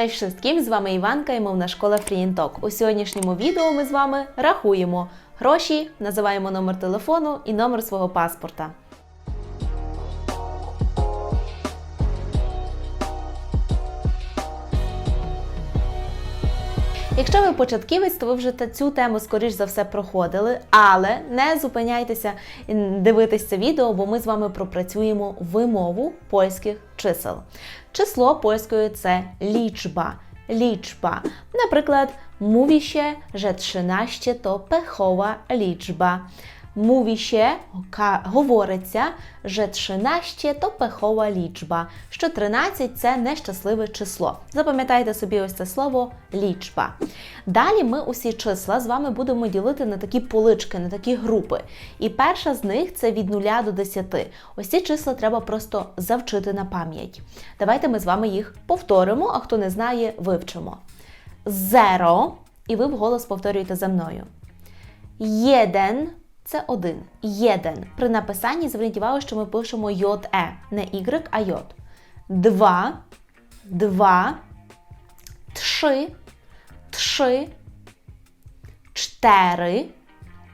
Cześć wszystkim! З вами Іванка і мовна школа Фрієнток. У сьогоднішньому відео ми з вами рахуємо гроші, називаємо номер телефону і номер свого паспорта. Ви початківець, то ви вже цю тему, скоріш за все, проходили, але не зупиняйтеся дивитися це відео, бо ми з вами пропрацюємо вимову польських чисел. Число польською це лічба. Лічба. Наприклад, мувіще, же że 13 то пехова liczba. Się, говориться, що 13 то пехова лічба, що 13 це нещасливе число. Запам'ятайте собі ось це слово лічба. Далі ми усі числа з вами будемо ділити на такі полички, на такі групи. І перша з них це від 0 до 10. Ось ці числа треба просто завчити на пам'ять. Давайте ми з вами їх повторимо, а хто не знає, вивчимо. Zero, і ви вголос повторюєте за мною. Єден це один. Єден. При написанні зверніть увагу, що ми пишемо йод е, не y, а йод. Два, два, три, три, чотири,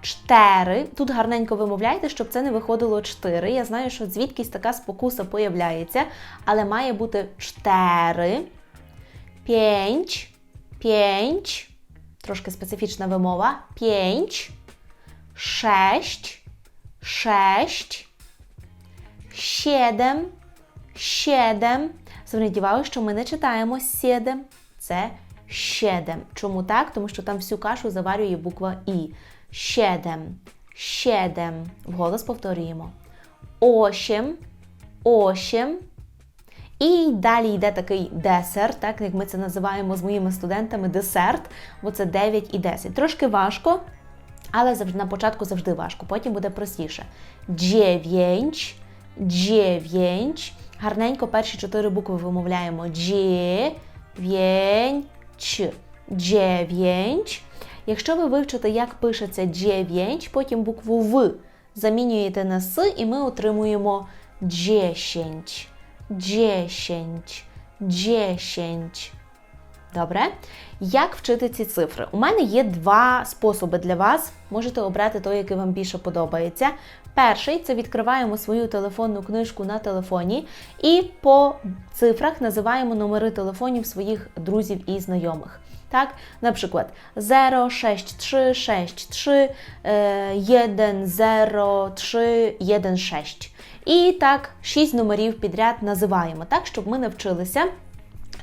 чотири. Тут гарненько вимовляйте, щоб це не виходило чотири. Я знаю, що звідкись така спокуса появляється, але має бути чотири, п'ять, п'ять, трошки специфічна вимова, п'ять, sześć, sześć, siedem, siedem. Зверніть увагу, що ми не читаємо сідем, це щедем. Чому так? Тому що там всю кашу заварює буква І. Щедем, щедем. Вголос повторюємо. Осім, осім. І далі йде такий десерт, так як ми це називаємо з моїми студентами, десерт, бо це 9 і 10. Трошки важко, але завжди на початку завжди важко, потім буде простіше. Dziewięć, dziewięć. Гарненько перші чотири букви вимовляємо dziewięć, dziewięć. Якщо ви вивчите, як пишеться dziewięć, потім букву В замінюєте на С, і ми отримуємо dziesięć, dziesięć, dziesięć. Добре. Як вчити ці цифри? У мене є два способи для вас. Можете обрати той, який вам більше подобається. Перший це відкриваємо свою телефонну книжку на телефоні і по цифрах називаємо номери телефонів своїх друзів і знайомих. Так, наприклад, 06363 10316. І так, 6 номерів підряд називаємо, так, щоб ми навчилися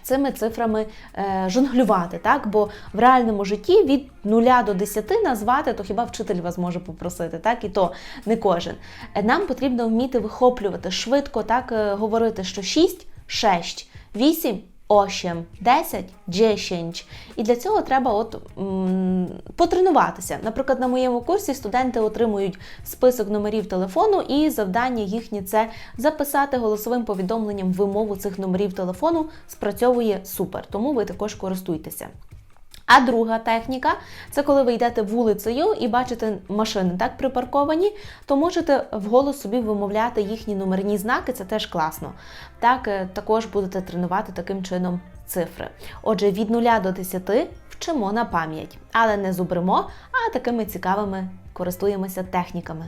цими цифрами е, жонглювати, так? Бо в реальному житті від 0 до 10 назвати, то хіба вчитель вас може попросити, так? І то не кожен. Е, Нам потрібно вміти вихоплювати швидко, так е, говорити, що 6 6, 8 8, 10, 10. І для цього треба от м, потренуватися. Наприклад, на моєму курсі студенти отримують список номерів телефону, і завдання їхнє це записати голосовим повідомленням вимову цих номерів телефону. Спрацьовує супер, тому ви також користуйтеся. А друга техніка це коли ви йдете вулицею і бачите машини так припарковані, то можете вголос собі вимовляти їхні номерні знаки, це теж класно. Так, е, також будете тренувати таким чином цифри. Отже, від 0 до 10 вчимо на пам'ять, але не зубримо, а такими цікавими користуємося техніками.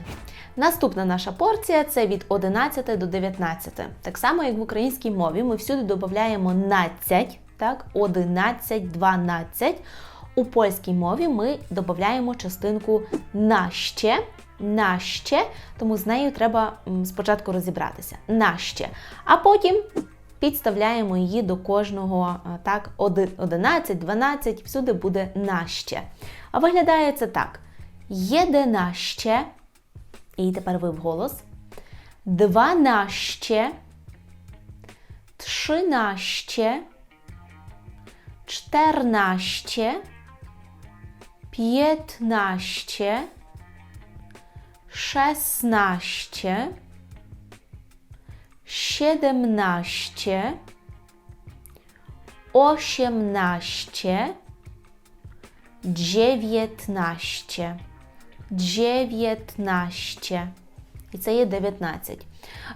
Наступна наша порція це від 11 до 19. Так само, як в українській мові, ми всюди додаємо надцять, так, 11, 12. У польській мові ми додаємо частинку наще, наще, тому з нею треба спочатку розібратися. Наще. А потім підставляємо її до кожного так, 11, 12, всюди буде наще. А виглядає це так: єдинаще, і тепер ви вголос, дванаще, трzynaście, czternaście, piętnaście, szesnaście, siedemnaście, osiemnaście, dziewiętnaście, dziewiętnaście. І це є 19.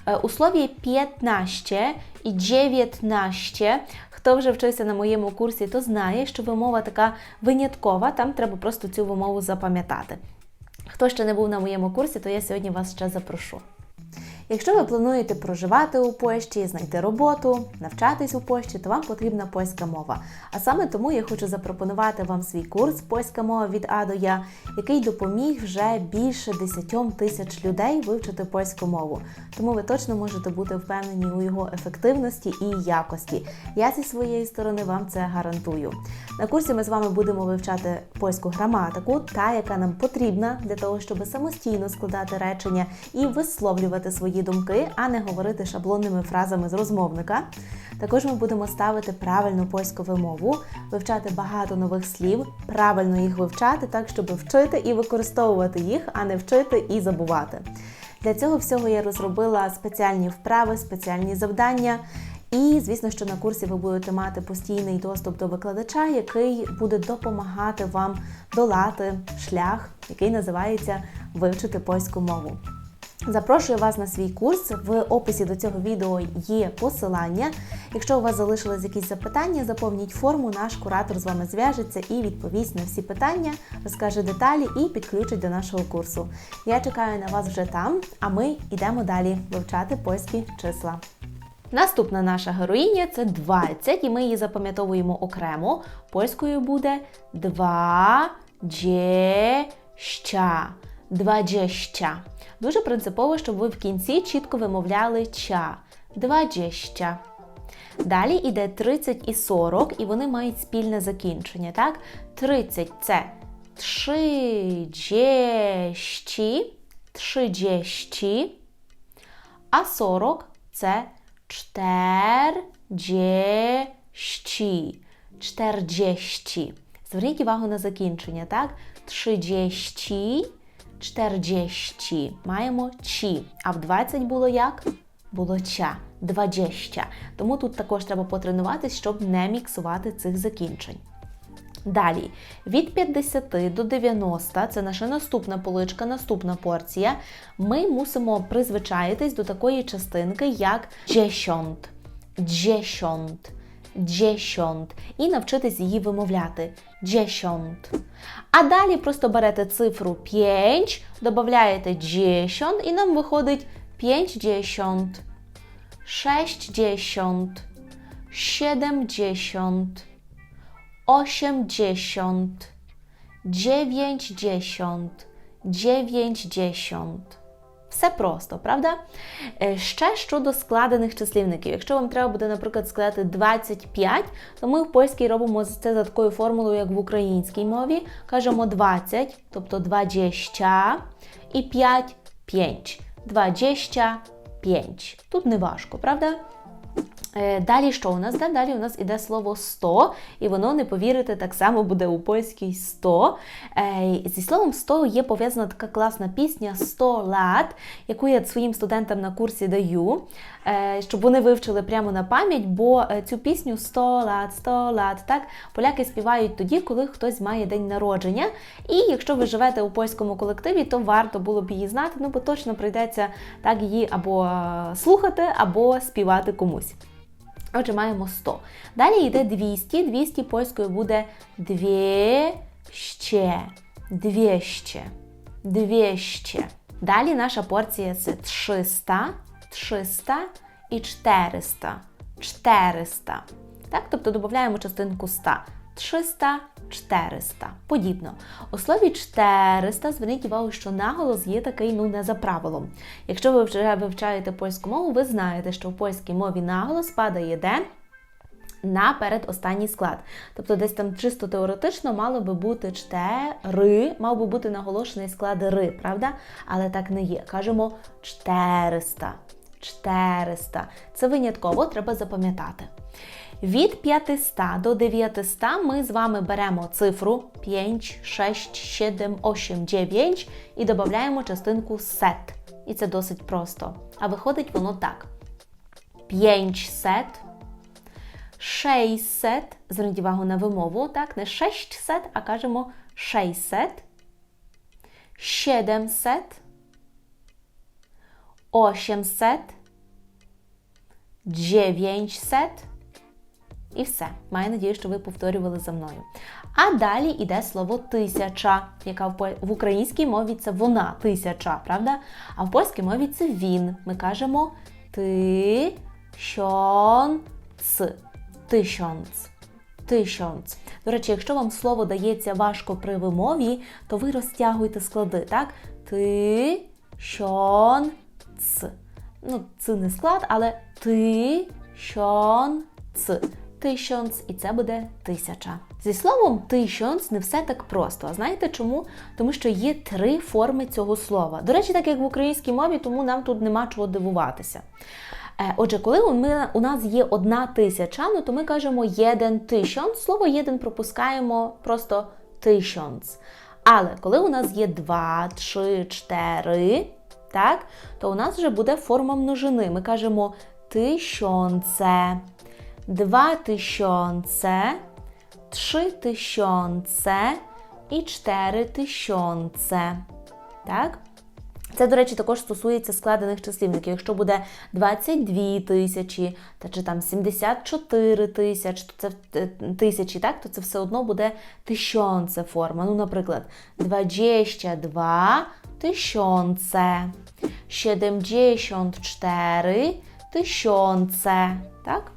Е, У слові 15 і 19 Хто вже вчився на моєму курсі, то знає, що вимова така виняткова, там треба просто цю вимову запам'ятати. Хто ще не був на моєму курсі, то я сьогодні вас ще запрошу. Якщо ви плануєте проживати у Польщі, знайти роботу, навчатись у Польщі, то вам потрібна польська мова. А саме тому я хочу запропонувати вам свій курс Польська мова від А до Я, який допоміг вже більше 10 тисяч людей вивчити польську мову. Тому ви точно можете бути впевнені у його ефективності і якості. Я зі своєї сторони вам це гарантую. На курсі ми з вами будемо вивчати польську граматику, та яка нам потрібна для того, щоб самостійно складати речення і висловлювати свої думки, а не говорити шаблонними фразами з розмовника. Також ми будемо ставити правильну польську вимову, вивчати багато нових слів, правильно їх вивчати, так щоб вчити і використовувати їх, а не вчити і забувати. Для цього всього я розробила спеціальні вправи, спеціальні завдання. І, звісно, що на курсі ви будете мати постійний доступ до викладача, який буде допомагати вам долати шлях, який називається Вивчити польську мову. Запрошую вас на свій курс. В описі до цього відео є посилання. Якщо у вас залишились якісь запитання, заповніть форму, наш куратор з вами зв'яжеться і відповість на всі питання, розкаже деталі і підключить до нашого курсу. Я чекаю на вас вже там, а ми йдемо далі вивчати польські числа. Наступна наша героїня це 20, і ми її запам'ятовуємо окремо. Польською буде Два. Дуже принципово, щоб ви в кінці чітко вимовляли ча. Два. Далі йде 30 і 40, і вони мають спільне закінчення. так? 30 це тшиджещі, тшиджещі, а 40 це чтерджещі, чтерджещі. Зверніть увагу на закінчення, так? Тшиджещі. 40. Маємо чі. А в 20 було як? Було ча. 20. Тому тут також треба потренуватись, щоб не міксувати цих закінчень. Далі, від 50 до 90, це наша наступна поличка, наступна порція. Ми мусимо призвичаїтись до такої частинки, як джешонт. Джешонт десьонт. І навчитись її вимовляти. Десьонт. А далі просто берете цифру 5, додаєте десьонт, і нам виходить 50, 60, 70 osiemdziesiąt, dziewięćdziesiąt, dziewięćdziesiąt. Все просто, правда? Ще щодо складених числівників. Якщо вам треба буде, наприклад, сказати 25, то ми в польській робимо це за такою формулою, як в українській мові. Кажемо 20, тобто 20 і 5 5. 25. Тут не важко, правда? Е, далі що у нас? Да? Далі у нас іде слово 100, і воно, не повірите, так само буде у польській 100. Е, зі словом 100 є пов'язана така класна пісня 100 лат, яку я своїм студентам на курсі даю, е, щоб вони вивчили прямо на пам'ять, бо цю пісню 100 лат, 100 лат, так, поляки співають тоді, коли хтось має день народження. І якщо ви живете у польському колективі, то варто було б її знати, ну бо точно прийдеться так її або слухати, або співати комусь. Отже, маємо 100. Далі йде 200. 200 польською буде 200. 200. 200. Далі наша порція це 300, 300 і 400. 400. Так, Тобто додаємо частинку 100. 300, 400. Подібно. У слові 400 зверніть увагу, що наголос є такий, ну, не за правилом. Якщо ви вже вивчаєте польську мову, ви знаєте, що в польській мові наголос падає де? На передостанній склад. Тобто десь там чисто теоретично мало би бути 4, мав би бути наголошений склад ри, правда? Але так не є. Кажемо 400. 400. Це винятково треба запам'ятати. Від 500 до 900 ми з вами беремо цифру 5, 6, 7, 8, 9 і додаємо частинку сет. І це досить просто. А виходить воно так: 500, 600, зверніть увагу на вимову, так, не 600, а кажемо 600, 700, 800, 900, І все. Маю надію, що ви повторювали за мною. А далі йде слово тисяча, яка в, українській мові це вона тисяча, правда? А в польській мові це він. Ми кажемо ти щонц. Тисячонц. Тисячонц. До речі, якщо вам слово дається важко при вимові, то ви розтягуйте склади, так? Ти щонц. Ну, це не склад, але ти щонц. Тисячонц, і це буде тисяча. Зі словом тисячонц не все так просто. А знаєте чому? Тому що є три форми цього слова. До речі, так як в українській мові, тому нам тут нема чого дивуватися. Е, Отже, коли ми, у нас є одна тисяча, ну то ми кажемо єден тисячонц. Слово єден пропускаємо просто тисячонц. Але коли у нас є два, три, чотири, так, то у нас вже буде форма множини. Ми кажемо тисячонце, два тисячонце, три тисячонце і чотири тисячонце. Так? Це, до речі, також стосується складених числівників. Якщо буде 22 тисячі, та чи там 74 тисяч, то це е, тисячі, так, то це все одно буде тисячонце форма. Ну, наприклад, 22 тисячонце, 74 тисячонце, так?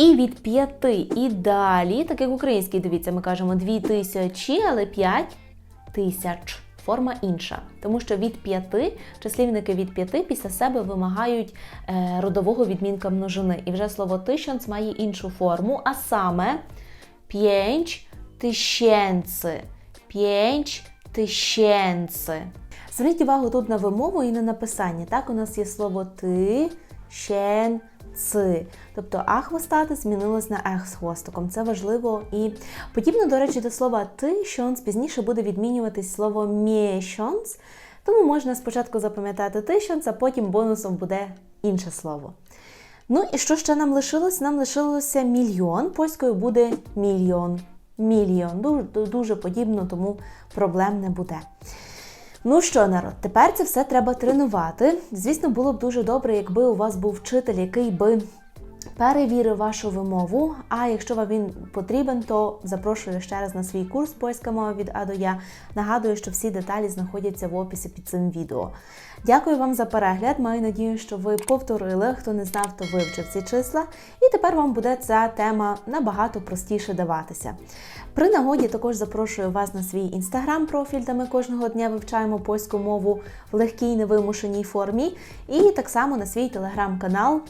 І від 5 і далі, так як в українській, дивіться, ми кажемо 2 тисячі, але 5 тисяч. Форма інша, тому що від 5 числівники від 5 після себе вимагають е, родового відмінка множини. І вже слово тисячонц має іншу форму, а саме 5 тисяченци. 5 тисяченци. Зверніть увагу тут на вимову і на написання. Так, у нас є слово ти, щен, ци. Тобто а хвостати змінилось на ех з хвостиком. Це важливо і подібно, до речі, до слова ти щонц пізніше буде відмінюватись слово мєщонц, тому можна спочатку запам'ятати тищонц, а потім бонусом буде інше слово. Ну і що ще нам лишилось? Нам лишилося мільйон. Польською буде мільйон. Мільйон. Дуже, дуже подібно, тому проблем не буде. Ну що, народ, тепер це все треба тренувати. Звісно, було б дуже добре, якби у вас був вчитель, який би перевірив вашу вимову. А якщо вам він потрібен, то запрошую ще раз на свій курс Польська мова від А до Я. Нагадую, що всі деталі знаходяться в описі під цим відео. Дякую вам за перегляд. Маю надію, що ви повторили. Хто не знав, то вивчив ці числа. І тепер вам буде ця тема набагато простіше даватися. При нагоді також запрошую вас на свій інстаграм-профіль, де ми кожного дня вивчаємо польську мову в легкій невимушеній формі. І так само на свій телеграм-канал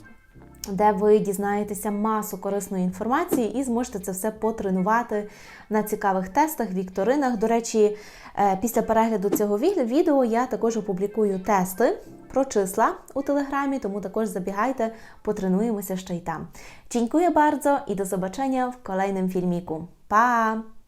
де ви дізнаєтеся масу корисної інформації і зможете це все потренувати на цікавих тестах, вікторинах. До речі, е, після перегляду цього відео я також опублікую тести про числа у телеграмі, тому також забігайте, потренуємося ще й там. Dziękuję bardzo i do zobaczenia w kolejnym filmiku. Pa!